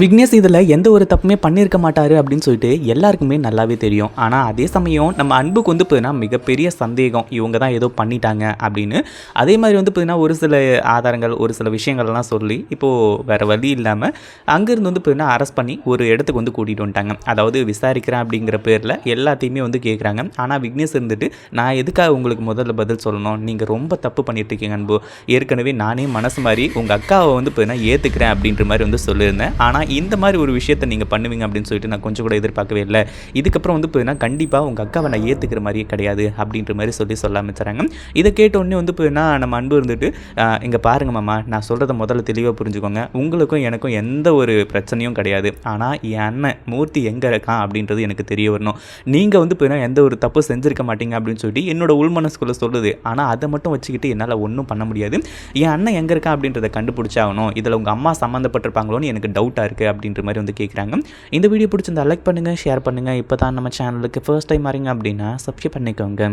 விக்னேஷ் இதில் எந்த ஒரு தப்புமே பண்ணியிருக்க மாட்டாரு அப்படின்னு சொல்லிட்டு எல்லாருக்குமே நல்லாவே தெரியும். ஆனால் அதே சமயம் நம்ம அன்புக்கு வந்து பார்த்தீங்கன்னா மிகப்பெரிய சந்தேகம். இவங்க தான் ஏதோ பண்ணிட்டாங்க அப்படின்னு. அதே மாதிரி வந்து பார்த்தீங்கன்னா ஒரு சில ஆதாரங்கள் ஒரு சில விஷயங்கள்லாம் சொல்லி இப்போது வேறு வழி இல்லாமல் அங்கேருந்து வந்து பார்த்தீங்கன்னா அரெஸ்ட் பண்ணி ஒரு இடத்துக்கு வந்து கூட்டிகிட்டு வந்துட்டாங்க. அதாவது விசாரிக்கிறேன் அப்படிங்கிற பேரில் எல்லாத்தையுமே வந்து கேட்குறாங்க ஆனால் விக்னேஷ் இருந்துட்டு நான் எதுக்காக உங்களுக்கு முதல்ல பதில் சொல்லணும்? நீங்கள் ரொம்ப தப்பு பண்ணிட்டு இருக்கீங்க அன்பு. ஏற்கனவே நானே மனசு மாதிரி உங்கள் அக்காவை வந்து பார்த்தீங்கன்னா ஏற்றுக்கிறேன் அப்படின்ற மாதிரி வந்து சொல்லியிருந்தேன். ஆனால் இந்த மாதிரி ஒரு விஷயத்தை நீங்கள் பண்ணுவீங்க அப்படின்னு சொல்லிட்டு நான் கொஞ்சம் கூட எதிர்பார்க்கவே இல்லை. இதுக்கப்புறம் வந்து பார்த்தீங்கன்னா கண்டிப்பாக உங்கள் அக்காவை நான் ஏற்றுக்கிற மாதிரியே கிடையாது அப்படின்ற மாதிரி சொல்லி சொல்ல ஆரம்பிச்சுறாங்க இதை கேட்டோடனே வந்து பார்த்தீங்கன்னா நம்ம அன்பு இருந்துட்டு இங்கே பாருங்க மாமா நான் சொல்கிறத முதல்ல தெளிவாக புரிஞ்சுக்கோங்க. உங்களுக்கும் எனக்கும் எந்த ஒரு பிரச்சனையும் கிடையாது. ஆனால் என் அண்ணன் மூர்த்தி எங்கே இருக்கான்? அப்படின்றது எனக்கு தெரிய வரணும். நீங்கள் வந்து பார்த்தீங்கன்னா எந்த ஒரு தப்பு செஞ்சுருக்க மாட்டீங்க அப்படின்னு சொல்லிட்டு என்னோட உள்மனசுக்குள்ளே சொல்லுது. ஆனால் அதை மட்டும் வச்சுக்கிட்டு என்னால் ஒன்றும் பண்ண முடியாது. என் அண்ணன் எங்கே இருக்கான் அப்படின்றத கண்டுபிடிச்சாகணும். இதில் உங்கள் அம்மா சம்மந்தப்பட்டிருப்பாங்களோன்னு எனக்கு டவுட்டாக இருக்குது அப்படின்ற மாதிரி வந்து கேட்குறாங்க இந்த வீடியோ பிடிச்சிருந்தா லைக் பண்ணுங்கள் ஷேர் பண்ணுங்கள் இப்போ தான் நம்ம சேனலுக்கு ஃபர்ஸ்ட் டைம் வரீங்க அப்படின்னா சப்ஸ்கிரைப் பண்ணிக்கோங்க.